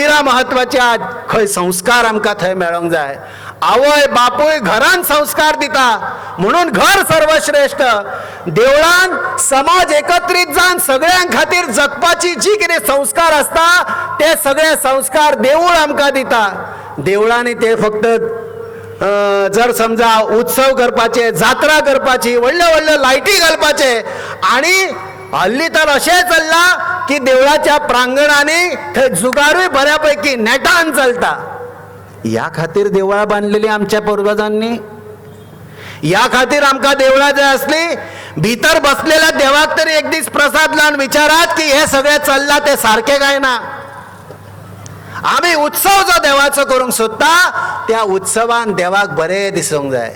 मंदिरा महत्वाची आज खंय संस्कार आमकां थंय मेळोंक जाय. आवय बापूय घरान संस्कार दिता. म्हणून घर सर्वश्रेष्ठ. देवळान समाज एकत्रित जावन सगळ्यां खातीर जगपाची जी कितें संस्कार आसता ते सगळे संस्कार देवूळ आमकां दिता. देवळांनी ते फक्त जर समजा उत्सव करपाचे जात्रा करपाची व्हडल्यो व्हडल्यो लायटी घालपाचे आनी हल्ली तर असे चालला की देवळाच्या प्रांगणांनी थंय जुगारूय बऱ्यापैकी नेटान चलता. ह्या खातीर देवळां बांधलेली आमच्या पूर्वजांनी. ह्या खातीर आमकां देवळां जे असली भितर बसलेल्या देवाक तरी एक दीस प्रसाद लावन विचारात की हे सगळें चल्ला ते सारकें काय ना. आमी उत्सव जो देवाचो करूंक सोदता त्या उत्सवान देवाक बरें दिसूंक जाय.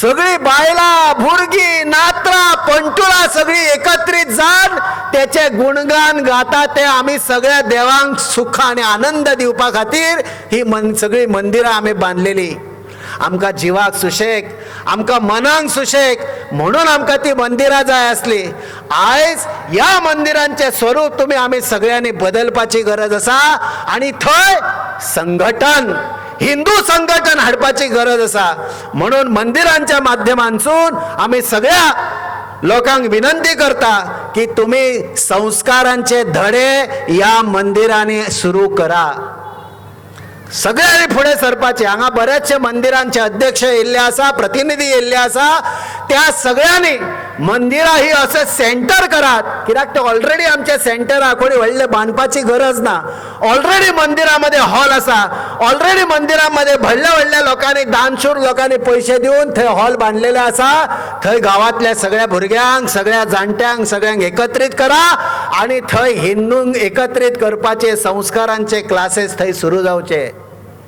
सगळी बायलां भुरगीं नात्रां पंटुळां सगळी एकत्रीत जावन त्याचे गुणगान गाता ते आमी सगळ्या देवांक सुख आनी आनंद दिवपा खातीर ही मन सगळी मंदिरां आमी बांदलेली आमकां जिवाक सुशेग आमकां मनाक सुशेग म्हणून आमकां ती मंदिरां जाय असली. आयज ह्या मंदिरांचे स्वरूप तुमी आमी सगळ्यांनी बदलपाची गरज आसा आनी थंय संघटन हिंदू संघटन हाडपाची गरज आसा म्हणून मंदिरांच्या माध्यमांसून आमी सगळ्या लोकांक विनंती करता की तुम्ही संस्कारांचे धडे या मंदिरांनी सुरू करा. सगळ्यांनी फुडें सरपाचे हांगा बऱ्याचशे मंदिरांचे अध्यक्ष येयल्ले आसा प्रतिनिधी येयल्ले आसा त्या सगळ्यांनी मंदिरां ही असे सेंटर करात. कित्याक ते ऑलरेडी आमच्या सेंटरा कोणी व्हडले बांदपाची गरज ना. ऑलरेडी मंदिरामध्ये हॉल आसा ऑलरेडी मंदिरामध्ये व्हडल्या व्हडल्या लोकांनी दानशूर लोकांनी पयशे दिवन थंय हॉल बांधलेले आसा थंय गांवांतल्या सगळ्या भुरग्यांक सगळ्या जाणट्यांक सगळ्यांक एकत्रीत करा. आणि थंय हिंदूंक एकत्रीत करपाचे संस्कारांचे क्लासेस थंय सुरू जावचे.